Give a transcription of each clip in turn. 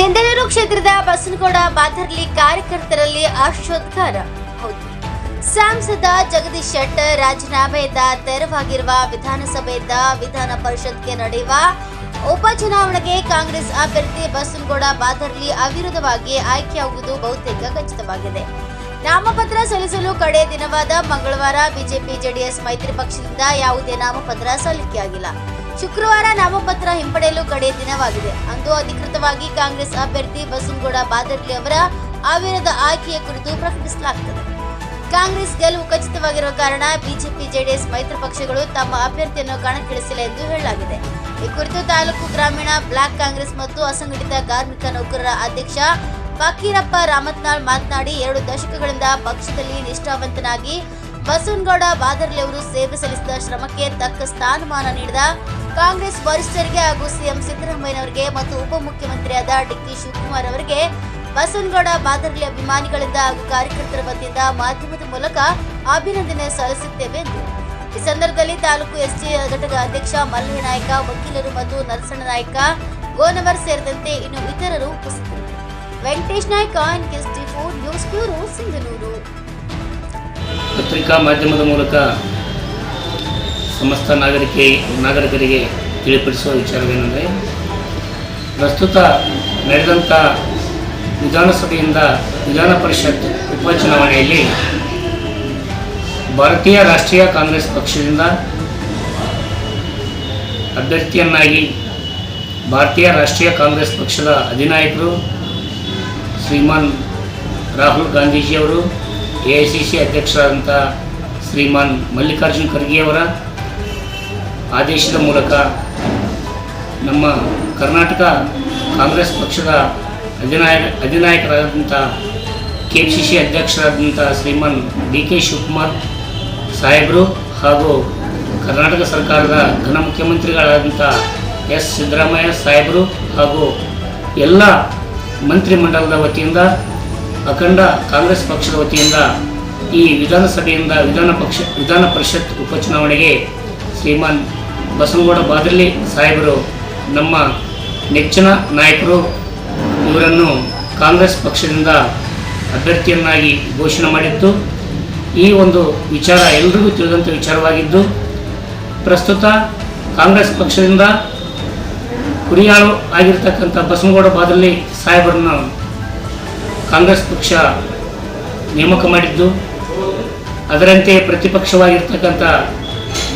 ಸಿಂಧನೂರು ಕ್ಷೇತ್ರದ ಬಸನಗೌಡ ಬಾದರ್ಲಿ ಕಾರ್ಯಕರ್ತರಲ್ಲಿ ಅಶೋದ್ಗಾರ ಹೌದು. ಸಂಸದ ಜಗದೀಶ್ ಶೆಟ್ಟರ್ ರಾಜೀನಾಮೆಯಿಂದ ತೆರವಾಗಿರುವ ವಿಧಾನಸಭೆಯಿಂದ ವಿಧಾನ ಪರಿಷತ್ಗೆ ನಡೆಯುವ ಉಪಚುನಾವಣೆಗೆ ಕಾಂಗ್ರೆಸ್ ಅಭ್ಯರ್ಥಿ ಬಸನಗೌಡ ಬಾದರ್ಲಿ ಅವಿರೋಧವಾಗಿ ಆಯ್ಕೆಯಾಗುವುದು ಬಹುತೇಕ ಖಚಿತವಾಗಿದೆ. ನಾಮಪತ್ರ ಸಲ್ಲಿಸಲು ಕಡೆ ದಿನವಾದ ಮಂಗಳವಾರ ಬಿಜೆಪಿ ಜೆಡಿಎಸ್ ಮೈತ್ರಿ ಪಕ್ಷದಿಂದ ಯಾವುದೇ ನಾಮಪತ್ರ ಸಲ್ಲಿಕೆಯಾಗಿಲ್ಲ. ಶುಕ್ರವಾರ ನಾಮಪತ್ರ ಹಿಂಪಡೆಯಲು ಕಡೆ ದಿನವಾಗಿದೆ. ಅಂದು ಅಧಿಕೃತವಾಗಿ ಕಾಂಗ್ರೆಸ್ ಅಭ್ಯರ್ಥಿ ಬಸನಗೌಡ ಬಾದರ್ಲಿ ಅವರ ಅವಿರೋಧ ಆಯ್ಕೆಯ ಕುರಿತು ಪ್ರಕಟಿಸಲಾಗುತ್ತದೆ ಕಾಂಗ್ರೆಸ್ ಗೆಲುವು ಖಚಿತವಾಗಿರುವ ಕಾರಣ ಬಿಜೆಪಿ, ಜೆಡಿಎಸ್ ಮೈತ್ರಿ ಪಕ್ಷಗಳು ತಮ್ಮ ಅಭ್ಯರ್ಥಿಯನ್ನು ಕಣಕ್ಕಿಳಿಸಿಲ್ಲ ಎಂದು ಹೇಳಲಾಗಿದೆ. ಈ ಕುರಿತು ತಾಲೂಕು ಗ್ರಾಮೀಣ ಬ್ಲಾಕ್ ಕಾಂಗ್ರೆಸ್ ಮತ್ತು ಅಸಂಘಟಿತ ಕಾರ್ಮಿಕ ನೌಕರರ ಅಧ್ಯಕ್ಷ ಫಕೀರಪ್ಪ ರಾಮತ್ನಾಳ್ ಮಾತನಾಡಿ, ಎರಡು ದಶಕಗಳಿಂದ ಪಕ್ಷದಲ್ಲಿ ನಿಷ್ಠಾವಂತನಾಗಿ ಬಸವನಗೌಡ ಬಾದರ್ಲಿ ಅವರು ಸೇವೆ ಸಲ್ಲಿಸಿದ ಶ್ರಮಕ್ಕೆ ತಕ್ಕ ಸ್ಥಾನಮಾನ ನೀಡಿದ ಕಾಂಗ್ರೆಸ್ ವರಿಷ್ಠರಿಗೆ ಹಾಗೂ ಸಿಎಂ ಸಿದ್ದರಾಮಯ್ಯನವರಿಗೆ ಮತ್ತು ಉಪಮುಖ್ಯಮಂತ್ರಿಯಾದ ಡಿಕೆ ಶಿವಕುಮಾರ್ ಅವರಿಗೆ ಬಸವನಗೌಡ ಬಾದರ್ಲಿ ಅಭಿಮಾನಿಗಳಿಂದ ಹಾಗೂ ಕಾರ್ಯಕರ್ತರ ವತಿಯಿಂದ ಮಾಧ್ಯಮದ ಮೂಲಕ ಅಭಿನಂದನೆ ಸಲ್ಲಿಸುತ್ತೇವೆ ಎಂದು. ಈ ಸಂದರ್ಭದಲ್ಲಿ ತಾಲೂಕು ಎಸ್ಟಿ ಘಟಕ ಅಧ್ಯಕ್ಷ ಮಲ್ಲಯ್ಯ ನಾಯಕ, ವಕೀಲರು ಮತ್ತು ನರಸಣ್ಣ ನಾಯಕ, ಗೋನವರ್ ಸೇರಿದಂತೆ ಇನ್ನು ಇತರರು ವೆಂಕಟೇಶ್ ನಾಯ್ಕ ಸಿಂಧನೂರು. ಪತ್ರಿಕಾ ಮಾಧ್ಯಮದ ಮೂಲಕ ಸಮಸ್ತ ನಾಗರಿಕೆ ನಾಗರಿಕರಿಗೆ ತಿಳಿಪಡಿಸುವ ವಿಚಾರವೇನೆಂದರೆ, ಪ್ರಸ್ತುತ ನಡೆದಂಥ ವಿಧಾನಸಭೆಯಿಂದ ವಿಧಾನ ಪರಿಷತ್ ಉಪಚುನಾವಣೆಯಲ್ಲಿ ಭಾರತೀಯ ರಾಷ್ಟ್ರೀಯ ಕಾಂಗ್ರೆಸ್ ಪಕ್ಷದಿಂದ ಅಭ್ಯರ್ಥಿಯನ್ನಾಗಿ ಭಾರತೀಯ ರಾಷ್ಟ್ರೀಯ ಕಾಂಗ್ರೆಸ್ ಪಕ್ಷದ ಅಧಿನಾಯಕರು ಶ್ರೀಮಾನ್ ರಾಹುಲ್ ಗಾಂಧೀಜಿಯವರು, ಎ ಐ ಸಿ ಸಿ ಅಧ್ಯಕ್ಷರಾದಂಥ ಶ್ರೀಮಾನ್ ಮಲ್ಲಿಕಾರ್ಜುನ್ ಖರ್ಗೆಯವರ ಆದೇಶದ ಮೂಲಕ ನಮ್ಮ ಕರ್ನಾಟಕ ಕಾಂಗ್ರೆಸ್ ಪಕ್ಷದ ಅಧಿನಾಯಕ, ಅಧಿನಾಯಕರಾದಂಥ ಕೆ ಪಿ ಸಿ ಸಿ ಅಧ್ಯಕ್ಷರಾದಂಥ ಶ್ರೀಮಾನ್ ಡಿ ಕೆ ಶಿವಕುಮಾರ್ ಸಾಹೇಬರು ಹಾಗೂ ಕರ್ನಾಟಕ ಸರ್ಕಾರದ ಘನ ಮುಖ್ಯಮಂತ್ರಿಗಳಾದಂಥ ಎಸ್. ಸಿದ್ದರಾಮಯ್ಯ ಸಾಹೇಬರು ಹಾಗೂ ಎಲ್ಲ ಮಂತ್ರಿಮಂಡಲದ ವತಿಯಿಂದ, ಅಖಂಡ ಕಾಂಗ್ರೆಸ್ ಪಕ್ಷದ ವತಿಯಿಂದ ಈ ವಿಧಾನಸಭೆಯಿಂದ ವಿಧಾನ ಪಕ್ಷ, ವಿಧಾನ ಪರಿಷತ್ ಉಪಚುನಾವಣೆಗೆ ಶ್ರೀಮಾನ್ ಬಸವನಗೌಡ ಬಾದರ್ಲಿ ಸಾಹೇಬರು, ನಮ್ಮ ನೆಚ್ಚಿನ ನಾಯಕರು, ಇವರನ್ನು ಕಾಂಗ್ರೆಸ್ ಪಕ್ಷದಿಂದ ಅಭ್ಯರ್ಥಿಯನ್ನಾಗಿ ಘೋಷಣೆ ಮಾಡಿತ್ತು. ಈ ಒಂದು ವಿಚಾರ ಎಲ್ರಿಗೂ ತಿಳಿದಂಥ ವಿಚಾರವಾಗಿದ್ದು, ಪ್ರಸ್ತುತ ಕಾಂಗ್ರೆಸ್ ಪಕ್ಷದಿಂದ ಕುರಿಯಾಳು ಆಗಿರ್ತಕ್ಕಂಥ ಬಸವಗೌಡ ಬಾದಲ್ಲಿ ಸಾಹೇಬರನ್ನು ಕಾಂಗ್ರೆಸ್ ಪಕ್ಷ ನೇಮಕ ಮಾಡಿದ್ದು. ಅದರಂತೆ ಪ್ರತಿಪಕ್ಷವಾಗಿರ್ತಕ್ಕಂಥ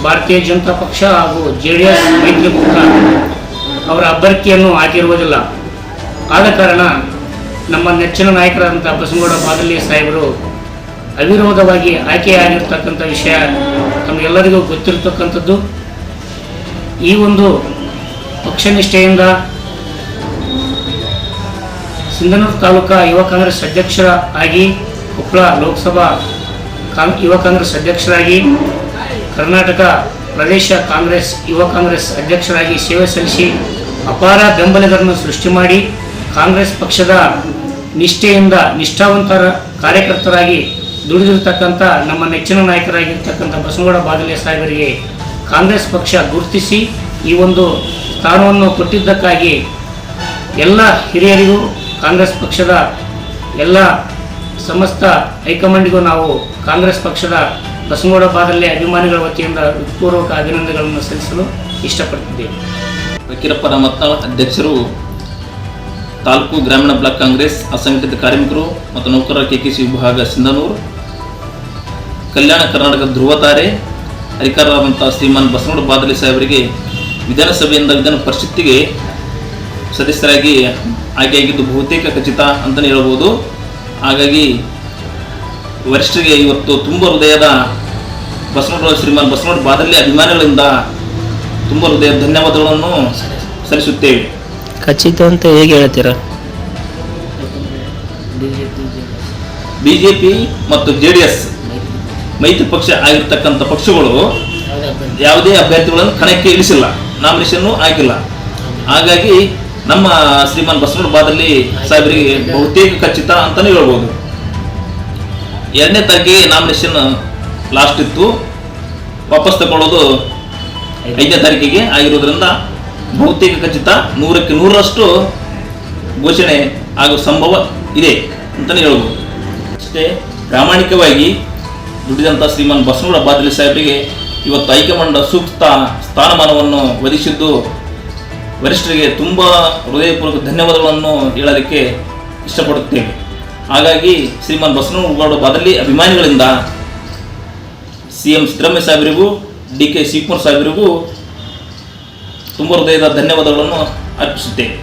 ಭಾರತೀಯ ಜನತಾ ಪಕ್ಷ ಹಾಗೂ ಜೆ ಡಿ ಎಸ್ ಮೈತ್ರಿಕೂಟ ಅವರ ಅಭ್ಯರ್ಥಿಯನ್ನು ಹಾಕಿರುವುದಿಲ್ಲ. ಆದ ಕಾರಣ ನಮ್ಮ ನೆಚ್ಚಿನ ನಾಯಕರಾದಂಥ ಬಸನಗೌಡ ಬಾದಲಿ ಸಾಹೇಬರು ಅವಿರೋಧವಾಗಿ ಆಯ್ಕೆಯಾಗಿರ್ತಕ್ಕಂಥ ವಿಷಯ ನಮಗೆಲ್ಲರಿಗೂ ಗೊತ್ತಿರತಕ್ಕಂಥದ್ದು. ಈ ಒಂದು ಪಕ್ಷನಿಷ್ಠೆಯಿಂದ ಸಿಂಧನೂರು ತಾಲೂಕಾ ಯುವ ಕಾಂಗ್ರೆಸ್ ಅಧ್ಯಕ್ಷರ ಆಗಿ ಕೊಪ್ಪಳ ಲೋಕಸಭಾ ಯುವ ಕಾಂಗ್ರೆಸ್ ಅಧ್ಯಕ್ಷರಾಗಿ ಕರ್ನಾಟಕ ಪ್ರದೇಶ ಕಾಂಗ್ರೆಸ್, ಯುವ ಕಾಂಗ್ರೆಸ್ ಅಧ್ಯಕ್ಷರಾಗಿ ಸೇವೆ ಸಲ್ಲಿಸಿ ಅಪಾರ ಬೆಂಬಲಿಗರನ್ನು ಸೃಷ್ಟಿ ಮಾಡಿ ಕಾಂಗ್ರೆಸ್ ಪಕ್ಷದ ನಿಷ್ಠೆಯಿಂದ ನಿಷ್ಠಾವಂತರ ಕಾರ್ಯಕರ್ತರಾಗಿ ದುಡಿದಿರ್ತಕ್ಕಂಥ ನಮ್ಮ ನೆಚ್ಚಿನ ನಾಯಕರಾಗಿರ್ತಕ್ಕಂಥ ಬಸವಗೌಡ ಬಾಗಲೆ ಸಾಹೇಬರಿಗೆ ಕಾಂಗ್ರೆಸ್ ಪಕ್ಷ ಗುರುತಿಸಿ ಈ ಒಂದು ಸ್ಥಾನವನ್ನು ಕೊಟ್ಟಿದ್ದಕ್ಕಾಗಿ ಎಲ್ಲ ಹಿರಿಯರಿಗೂ ಕಾಂಗ್ರೆಸ್ ಪಕ್ಷದ ಎಲ್ಲ ಸಮಸ್ತ ಹೈಕಮಾಂಡ್ಗೂ ನಾವು ಕಾಂಗ್ರೆಸ್ ಪಕ್ಷದ ಬಸವಗೌಡ ಬಾದಲ್ಲಿ ಅಭಿಮಾನಿಗಳ ವತಿಯಿಂದ ಹೃತ್ಪೂರ್ವಕ ಅಭಿನಂದನೆಗಳನ್ನು ಸಲ್ಲಿಸಲು ಇಷ್ಟಪಡ್ತಿದ್ದೇವೆ ಫಕೀರಪ್ಪ ಮತ್ತ ಅಧ್ಯಕ್ಷರು, ತಾಲೂಕು ಗ್ರಾಮೀಣ ಬ್ಲಾಕ್ ಕಾಂಗ್ರೆಸ್ ಅಸಂಘಟಿತ ಕಾರ್ಮಿಕರು ಮತ್ತು ನೌಕರರ ಕೆಕೆಸಿ ವಿಭಾಗ ಸಿಂಧನೂರು, ಕಲ್ಯಾಣ ಕರ್ನಾಟಕ ಧ್ರುವತಾರೆ, ಅಧಿಕಾರರಾದಂಥ ಶ್ರೀಮಾನ್ ಬಸನಗೌಡ ಬಾದಲಿ ಸಾಹೇಬರಿಗೆ ವಿಧಾನಸಭೆಯಿಂದ ವಿಧಾನ ಪರಿಷತ್ತಿಗೆ ಸದಸ್ಯರಾಗಿ ಆಯ್ಕೆಯಾಗಿದ್ದು ಬಹುತೇಕ ಖಚಿತ ಅಂತಲೇ ಹೇಳ್ಬೋದು. ಹಾಗಾಗಿ ವರಿಷ್ಠರಿಗೆ ಇವತ್ತು ತುಂಬ ಹೃದಯದ ಬಸವನಗೌಡ ಶ್ರೀಮಾನ್ ಬಸವನಗೌಡ ಬಾದಲ್ಲಿ ಅಭಿಮಾನಿಗಳಿಂದ ತುಂಬ ಹೃದಯ ಧನ್ಯವಾದಗಳನ್ನು ಸಲ್ಲಿಸುತ್ತೇವೆ. ಖಚಿತ ಅಂತ ಹೇಗೆ ಹೇಳ್ತೀರಾ? ಬಿಜೆಪಿ ಮತ್ತು ಜೆ ಡಿ ಎಸ್ ಮೈತ್ರಿ ಪಕ್ಷ ಆಗಿರ್ತಕ್ಕಂಥ ಪಕ್ಷಗಳು ಯಾವುದೇ ಅಭ್ಯರ್ಥಿಗಳನ್ನು ಕಣಕ್ಕೆ ಇಳಿಸಿಲ್ಲ ನಾಮಿನೇಷನ್ನು ಆಗಿಲ್ಲ ಹಾಗಾಗಿ ನಮ್ಮ ಶ್ರೀಮಾನ್ ಬಸವಣ್ಣ ಬಾದಲ್ಲಿ ಸಾಹೇಬರಿಗೆ ಬಹುತೇಕ ಖಚಿತ ಅಂತಾನೆ ಹೇಳ್ಬೋದು. ಎರಡನೇ ತಾಗಿ ನಾಮಿನೇಷನ್ ಲಾಸ್ಟ್ ಇತ್ತು. ವಾಪಸ್ ತಗೊಳ್ಳೋದು ಐದನೇ ತಾರೀಕಿಗೆ ಆಗಿರೋದ್ರಿಂದ ಬಹುತೇಕ ಖಚಿತ ನೂರಕ್ಕೆ ನೂರರಷ್ಟು ಘೋಷಣೆ ಆಗೋ ಸಂಭವ ಇದೆ ಅಂತಲೇ ಹೇಳ್ಬೋದು. ಅಷ್ಟೇ ಪ್ರಾಮಾಣಿಕವಾಗಿ ದುಡಿದಂಥ ಶ್ರೀಮಾನ್ ಬಸವನಗೌಡ ಬಾದಲಿ ಸಾಹೇಬರಿಗೆ ಇವತ್ತು ಹೈಕಮಾಂಡ್ ಸೂಕ್ತ ಸ್ಥಾನಮಾನವನ್ನು ವಧಿಸಿದ್ದು ವರಿಷ್ಠರಿಗೆ ತುಂಬ ಹೃದಯಪೂರ್ವಕ ಧನ್ಯವಾದಗಳನ್ನು ಹೇಳೋದಕ್ಕೆ ಇಷ್ಟಪಡುತ್ತೇವೆ ಹಾಗಾಗಿ ಶ್ರೀಮಾನ್ ಬಸವನಗೌಡ ಬಾದಲಿ ಅಭಿಮಾನಿಗಳಿಂದ ಸಿ ಎಂ ಸಿದ್ದರಾಮಯ್ಯ ಸಾಹೇಬರಿಗೂ ಡಿ ಕೆ ಶಿವಕುಮಾರ್ ಸಾಹೇಬರಿಗೂ ತುಂಬ ಹೃದಯದ ಧನ್ಯವಾದಗಳನ್ನು ಅರ್ಪಿಸುತ್ತೇವೆ